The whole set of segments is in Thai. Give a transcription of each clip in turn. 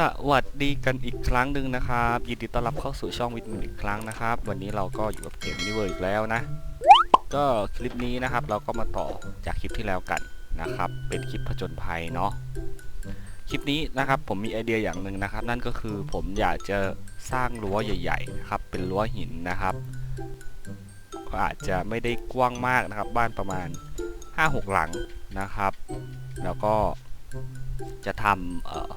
สวัสดีกันอีกครั้งหนึ่งนะครับ ยินดีต้อนรับเข้าสู่ช่องวิทมินอีกครั้งนะครับ วันนี้เราก็อยู่กับเกมนิเวอร์อีกแล้วนะ ก็คลิปนี้นะครับเราก็มาต่อจากคลิปที่แล้วกันนะครับ เป็นคลิปผจญภัยเนาะคลิปนี้นะครับผมมีไอเดียอย่างหนึ่งนะครับ นั่นก็คือผมอยากจะสร้างรั้วใหญ่ๆนะครับเป็นรั้วหินนะครับ ก็อาจจะไม่ได้กว้างมากนะครับ บ้านประมาณ 5-6 หลังนะครับ แล้วก็จะทำเอ่อ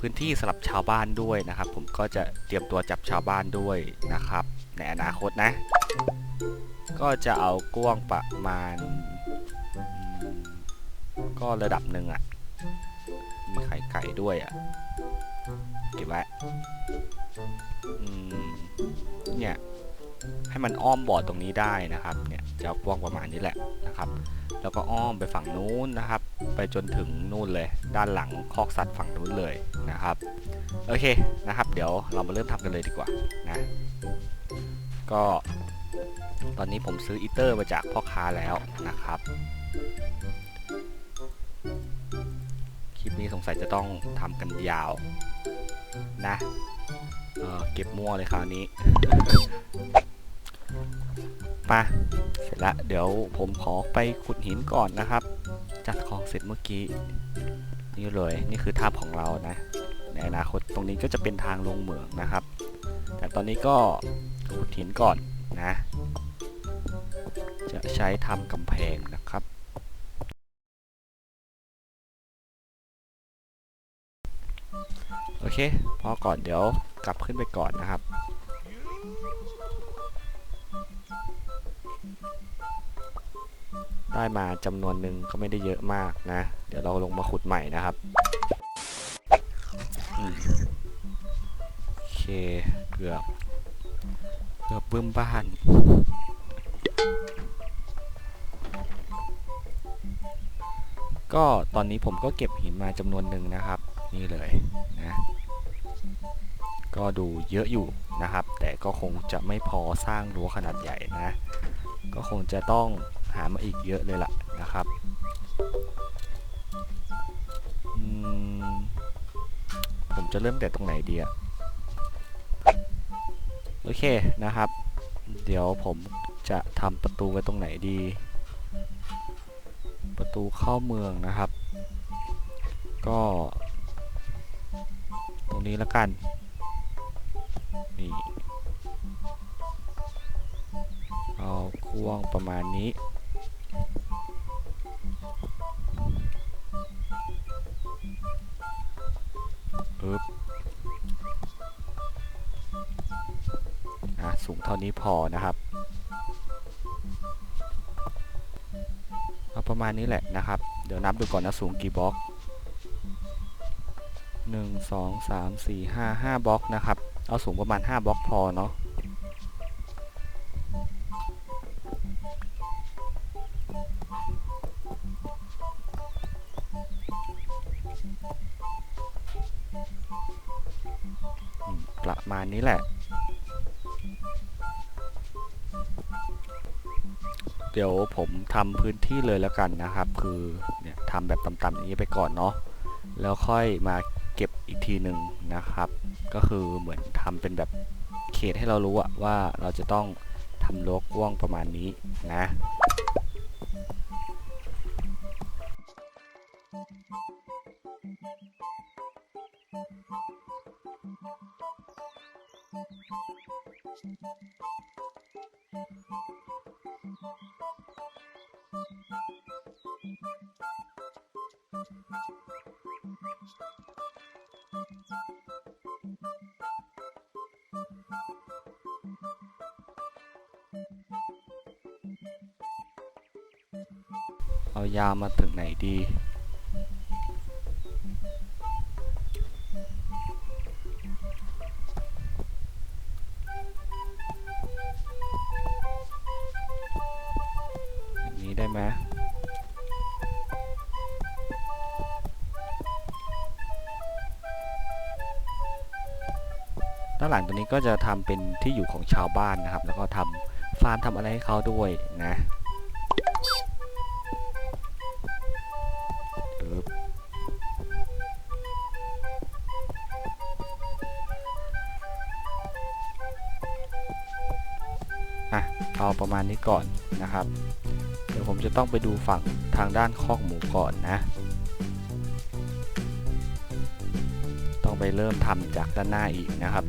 พื้นที่สำหรับชาวบ้านด้วยนะครับ ผมก็จะเตรียมตัวจับชาวบ้านด้วยนะครับ ในอนาคตนะ ก็จะเอากว้างประมาณ ก็ระดับหนึ่งอะ่ะ มีไข่ไก่ด้วยอะ่ะเก็บไว้เนี่ยให้มันอ้อมบอดตรงนี้ได้นะครับ เนี่ยจะเอากว้างประมาณนี้แหละนะครับ แล้วก็อ้อมไปฝั่งนู้นนะครับ ไปจนถึงนู่นเลย ด้านหลังคอกสัตว์ฝั่งนู้นเลยนะครับ โอเคนะครับ เดี๋ยวเรามาเริ่มทำกันเลยดีกว่านะ ก็ตอนนี้ผมซื้ออีเตอร์มาจากพ่อค้าแล้วนะครับ คลิปนี้สงสัยจะต้องทำกันยาวนะเเก็บมั่วเลยคราวนี้ ปะเสร็จแล้วเดี๋ยวผมขอไปขุดหินก่อนนะครับ จัดของเสร็จเมื่อกี้ นี่เลยนี่คือถ้ำของเรานะ ในอนาคตตรงนี้ก็จะเป็นทางลงเหมืองนะครับ แต่ตอนนี้ก็ขุดหินก่อนนะ จะใช้ทำกำแพงนะครับโอเค พอก่อนเดี๋ยวกลับขึ้นไปก่อนนะครับ ได้มาจำนวนหนึ่งก็ไม่ได้เยอะมากนะ เดี๋ยวเราลงมาขุดใหม่นะครับโอเคเกือบเกือบบึ้มบ้านก็ตอนนี้ผมก็เก็บหินมาจำนวนหนึ่งนะครับ นี่เลยนะก็ดูเยอะอยู่นะครับ แต่ก็คงจะไม่พอสร้างรั้วขนาดใหญ่นะ ก็คงจะต้องหามาอีกเยอะเลยล่ะนะครับผมจะเริ่มแต่ตรงไหนดีอะโอเคนะครับ เดี๋ยวผมจะทำประตูไว้ตรงไหนดี ประตูเข้าเมืองนะครับ ก็ ตรงนี้ล้วกัน นี่ เอากว้างประมาณนี้ อึบอะสูงเท่านี้พอนะครับ เอาประมาณนี้แหละนะครับ เดี๋ยวนับดูก่อนนะสูงกี่บล็อกหนึ่งสองสามสี่ห้าห้าบล็อกนะครับ เอาสูงประมาณห้าบล็อกพอเนาะ นี้แหละ เดี๋ยวผมทำพื้นที่เลยแล้วกันนะครับ คือเนี่ยทำแบบต่ำๆอย่างนี้ไปก่อนเนาะแล้วค่อยมาเก็บอีกทีหนึ่งนะครับ ก็คือเหมือนทำเป็นแบบเขตให้เรารู้ว่าเราจะต้องทำรั้วกว้างประมาณนี้นะ เอายาวมาถึงไหนดี ด้านหลังตัวนี้ก็จะทำเป็นที่อยู่ของชาวบ้านนะครับ แล้วก็ทำฟาร์มทำอะไรให้เขาด้วยนะะเอาประมาณนี้ก่อนนะครับ เดี๋ยวผมจะต้องไปดูฝั่งทางด้านคอกหมูก่อนนะ ต้องไปเริ่มทำจากด้านหน้าอีกนะครับ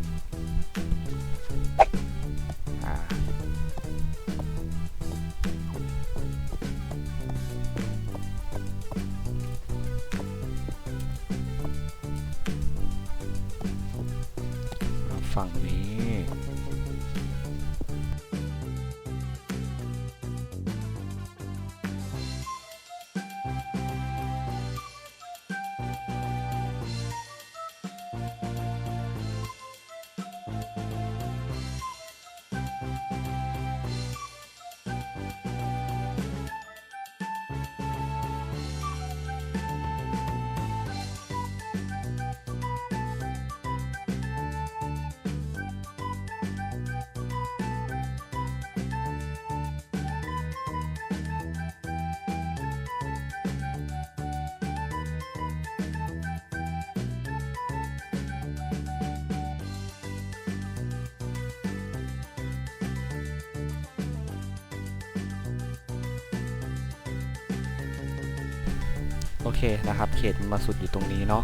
เคนะครับ เขตมันมาสุดอยู่ตรงนี้เนาะ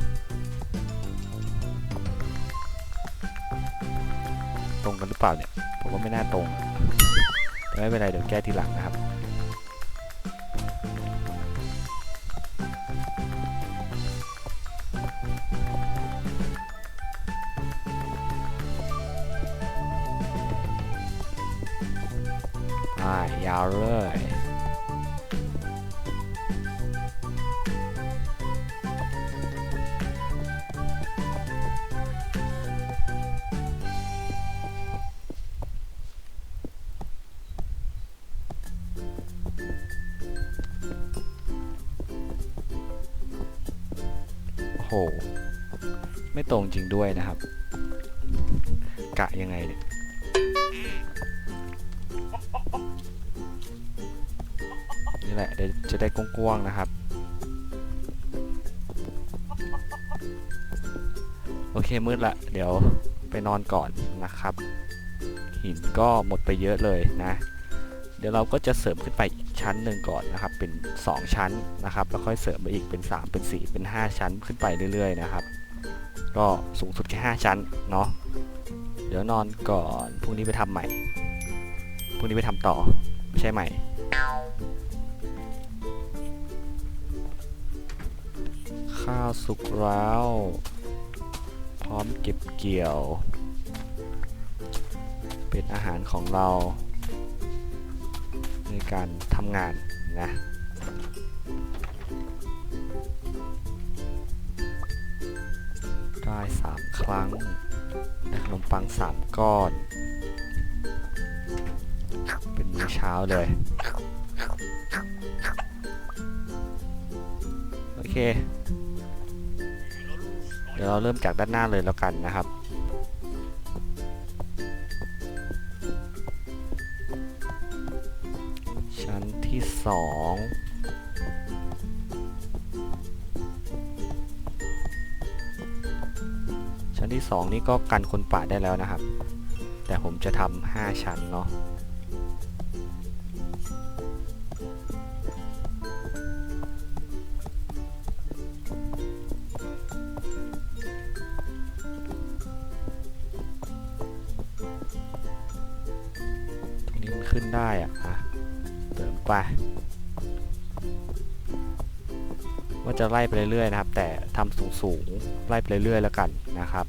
ตรงกันหรือเปล่าเนี่ยผมว่าไม่น่าตรงแต่ไม่เป็นไรเดี๋ยวแก้ทีหลังนะครับอ่ายาวเลย จริงด้วยนะครับ กะยังไงเนี่ยนี่แหละเดี๋ยวจะได้กว้างๆนะครับ โอเคมืดละ เดี๋ยวไปนอนก่อนนะครับ หินก็หมดไปเยอะเลยนะเดี๋ยวเราก็จะเสริมขึ้นไปอีกชั้นหนึ่งก่อนนะครับ เป็น 2 ชั้นนะครับ แล้วค่อยเสริมไปอีกเป็น 3 เป็น 4 เป็น 5 ชั้นขึ้นไปเรื่อยๆนะครับ ก็สูงสุดแค่ 5 ชั้นเนาะเดี๋ยวนอนก่อนพรุ่งนี้ไปทำใหม่พรุ่งนี้ไปทำต่อไม่ใช่ใหม่ข้าวสุกแล้วพร้อมเก็บเกี่ยว เป็นอาหารของเรา ในการทำงานนะ ได้สามครั้งได้ขนมปังสามก้อน เป็นมื้อเช้าเลย โอเค เดี๋ยวเราเริ่มจากด้านหน้าเลยแล้วกันนะครับชั้นที่สอง ชั้นที่สองนี่ก็กันคนป่าได้แล้วนะครับ แต่ผมจะทำห้าชั้นเนาะตรงนี้มันขึ้นได้อะอะเติมไป ว่าจะไล่ไปเรื่อยๆนะครับ แต่ทำสูงๆ ไล่ไปเรื่อยๆแล้วกันนะครับ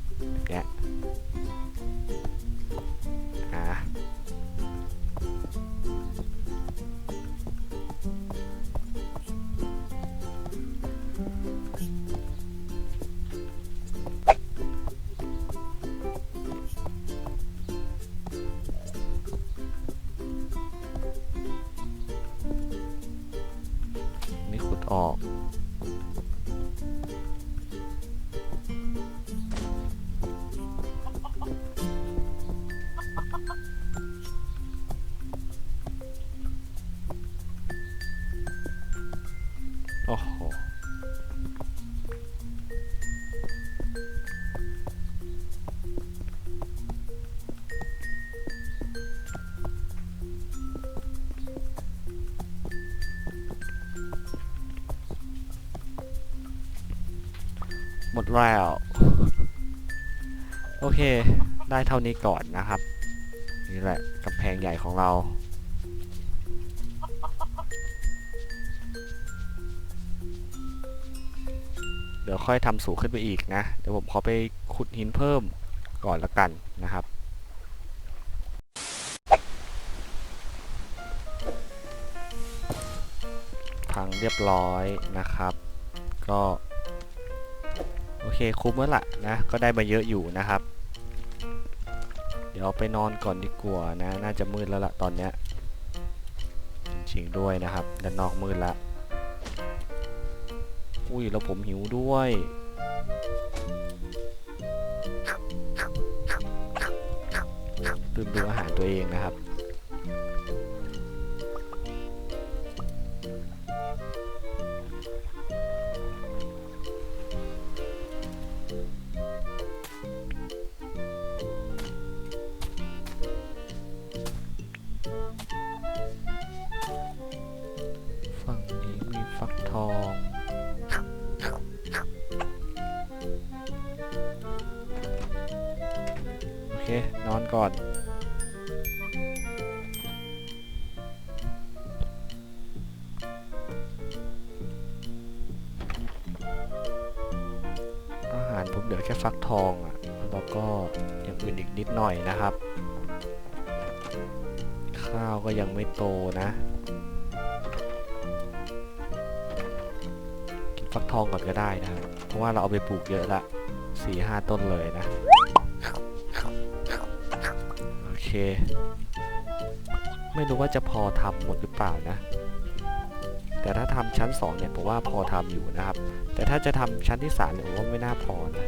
มดแล้ว โอเค ได้เท่านี้ก่อนนะครับ นี่แหละกำแพงใหญ่ของเราเดี๋ยวค่อยทำสูงขึ้นไปอีกนะ เดี๋ยวผมขอไปขุดหินเพิ่มก่อนละกันนะครับ พังเรียบร้อยนะครับ ก็ โอเคคุ้มแล้วล่ะนะ ก็ได้มาเยอะอยู่นะครับ เดี๋ยวไปนอนก่อนดีกว่านะ น่าจะมืดแล้วล่ะตอนเนี้ยจริงๆด้วยนะครับ ด้านนอกมืดละ อุ้ยแล้วผมหิวด้วยลืมดูอาหารตัวเองนะครับ นอนก่อน อาหารผมเหลือแค่ฟักทองอะ แล้วก็อย่างอื่นอีกนิดหน่อยนะครับ ข้าวก็ยังไม่โตนะฟักทองก่อนก็ได้นะ เพราะว่าเราเอาไปปลูกเยอะละสี่ห้าต้นเลยนะ เค ไม่รู้ว่าจะพอทำหมดหรือเปล่านะ แต่ถ้าทำชั้นสองเนี่ยผมว่าพอทำอยู่นะครับ แต่ถ้าจะทำชั้นที่สามเนี่ยผมว่าไม่น่าพอนะ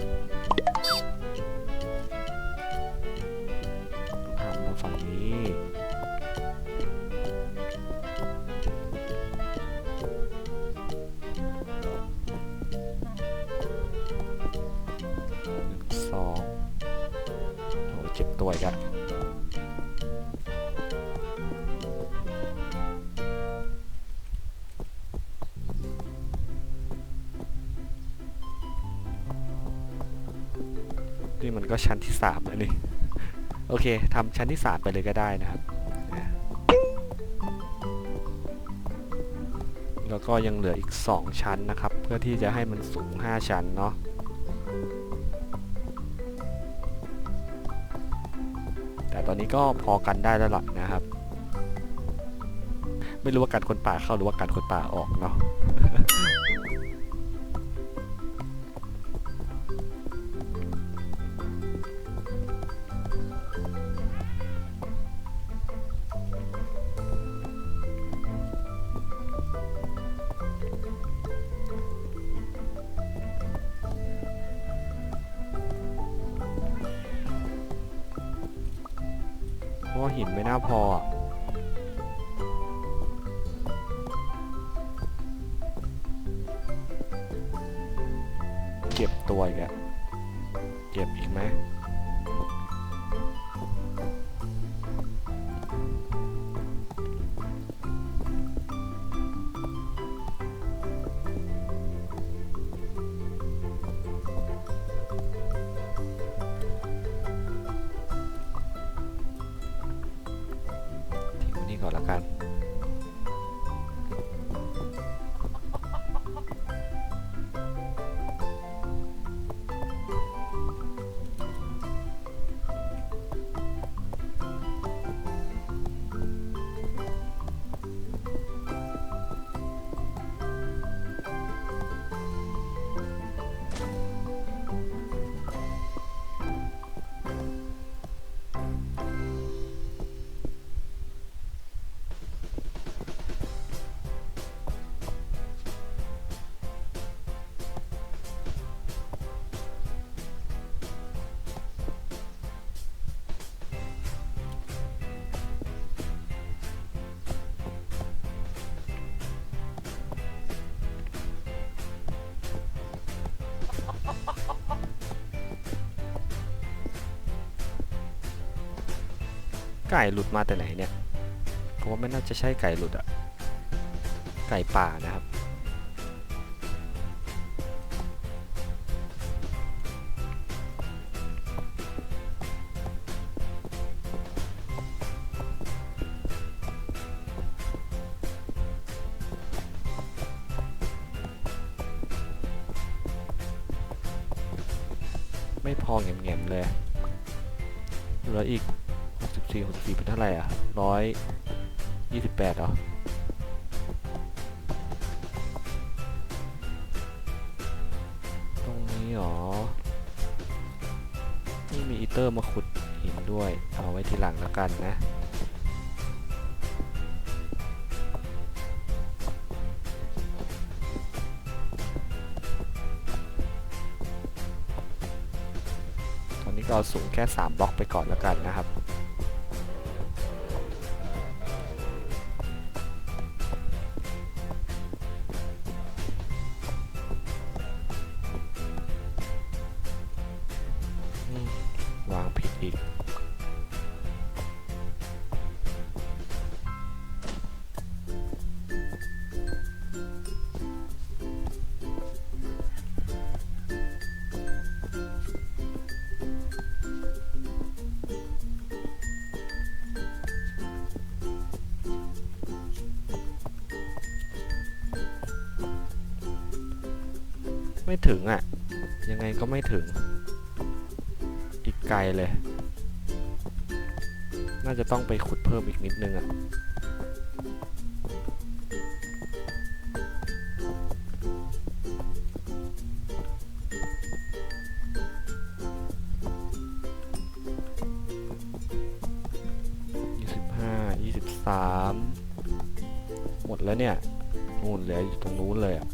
สามแล้วนี่โอเคทำชั้นที่สามไปเลยก็ได้นะครับแล้วก็ยังเหลืออีก 2 ชั้นนะครับ เพื่อที่จะให้มันสูง 5 ชั้นเนาะแต่ตอนนี้ก็พอกันได้แล้วล่ะนะครับ ไม่รู้ว่าการคนป่าเข้าหรือว่าการคนป่าออกเนาะ ราะหินไม่น่าพอ เก็บตัวอีกอะเก็บอีกไหม ไก่หลุดมาแต่ไหนเนี่ยผมว่าไม่น่าจะใช่ไก่หลุดอะไก่ป่านะครับ 64 64เป็นเท่าไหร่อะร้อยยี่สิบแปดเหรอตรงนี้เหรอ นี่มีอีเตอร์มาขุดหินด้วย เอาไว้ทีหลังแล้วกันนะตอนนี้ก็เอาสูงแค่ 3 บล็อกไปก่อนแล้วกันนะครับ วางผิดอีก ไม่ถึงอะ ยังไงก็ไม่ถึง ไกลเลย น่าจะต้องไปขุดเพิ่มอีกนิดนึงอะยี่สิบห้ายี่สิบสามหมดแล้วเนี่ยนู่นเหลืออยู่ตรงนู้นเลยอะ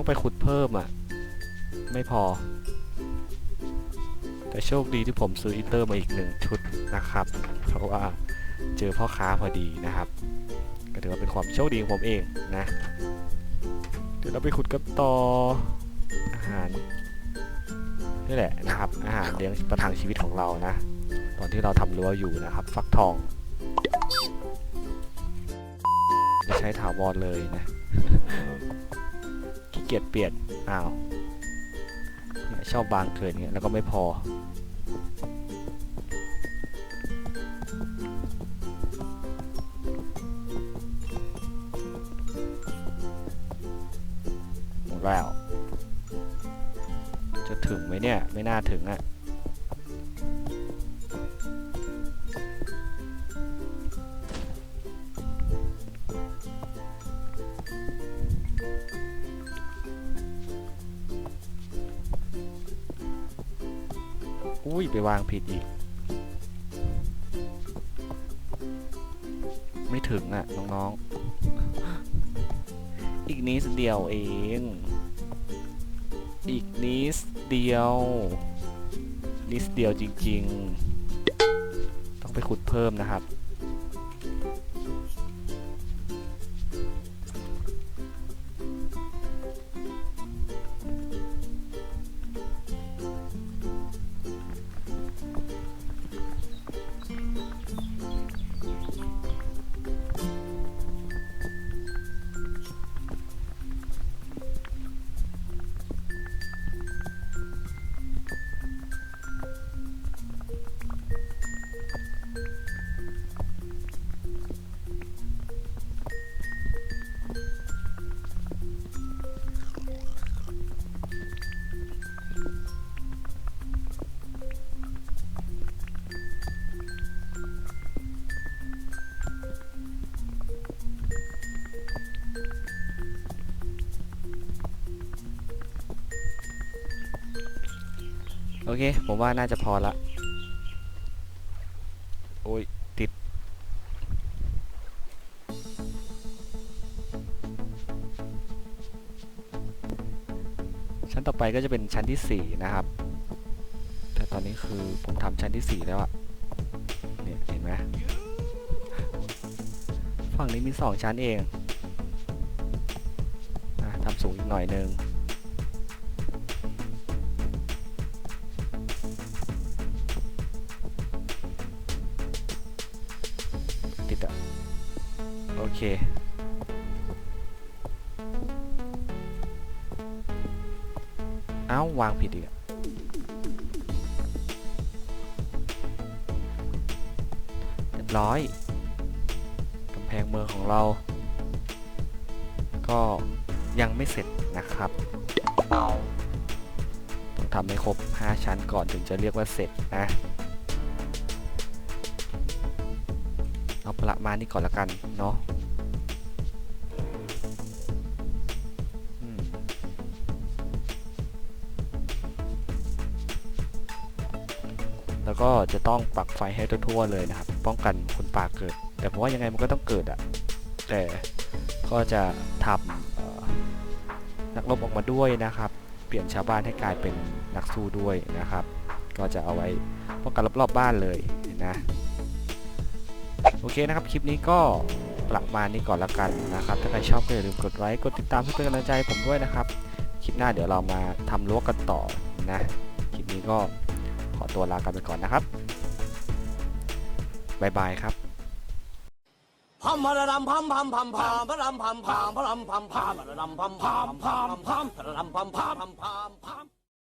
ต้องไปขุดเพิ่มอะ ไม่พอ แต่โชคดีที่ผมซื้ออีเตอร์มาอีกหนึ่งชุดนะครับ เพราะว่าเจอพ่อค้าพอดีนะครับ ก็ถือว่าเป็นความโชคดีของผมเองนะ เดี๋ยวเราไปขุดกันต่ออาหารนี่แหละนะครับ อาหารเลี้ยงประทังชีวิตของเรานะ ตอนที่เราทำรั้วอยู่นะครับ ฟักทองจะใช้ถาวรเลยนะ เกียจเปลี่ยน อ้าวชอบบางเกินเงี้ยแล้วก็ไม่พอ หมดแล้ว จะถึงไหมเนี่ย ไม่น่าถึงอะ่ะ อุ้ย ไปวางผิดอีก ไม่ถึงอะ น้องๆ อีกนิดเดียวเอง อีกนิดเดียว นิดเดียวจริง ๆ ต้องไปขุดเพิ่มนะครับ โอเค ผมว่าน่าจะพอละ โอ้ย ติด ชั้นต่อไปก็จะเป็นชั้นที่ 4 นะครับ แต่ตอนนี้คือผมทำชั้นที่ 4 แล้วอะเนี่ยเห็นไหมฝั่งนี้มี 2 ชั้นเองทำสูงอีกหน่อยนึง เคเอ้าวางผิดอีกอะร้อยกำแพงเมืองของเรา ก็ยังไม่เสร็จนะครับต้องทำให้ครบ 5 ชั้นก่อนถึงจะเรียกว่าเสร็จนะ เอาประมาณนี้ก่อนละกันเนาะ จะต้องปักไฟให้ทั่วๆเลยนะครับ ป้องกันคนป่าเกิด แต่ผมว่ายังไงมันก็ต้องเกิดอะแต่ก็จะทำนักรบออกมาด้วยนะครับ เปลี่ยนชาวบ้านให้กลายเป็นนักสู้ด้วยนะครับ ก็จะเอาไว้ป้องกันรอบๆบ้านเลยนะโอเคนะครับ คลิปนี้ก็ประมาณนี้ก่อนละกันนะครับ ถ้าใครชอบก็อย่าลืมกดไลค์กดติดตามเพื่อเป็นกำลังใจผมด้วยนะครับ คลิปหน้าเดี๋ยวเรามาทำรั้วกันต่อนะ คลิปนี้ก็ อตัวลากันไปก่อนนะครับบายบายครับพัมพระดำพัมพัมพัมพัมพระดำพัมพัมพระดำพัมพัมพระดำพัมพัมพัมพัมพะระดำพัมพัมพัมพัมพัม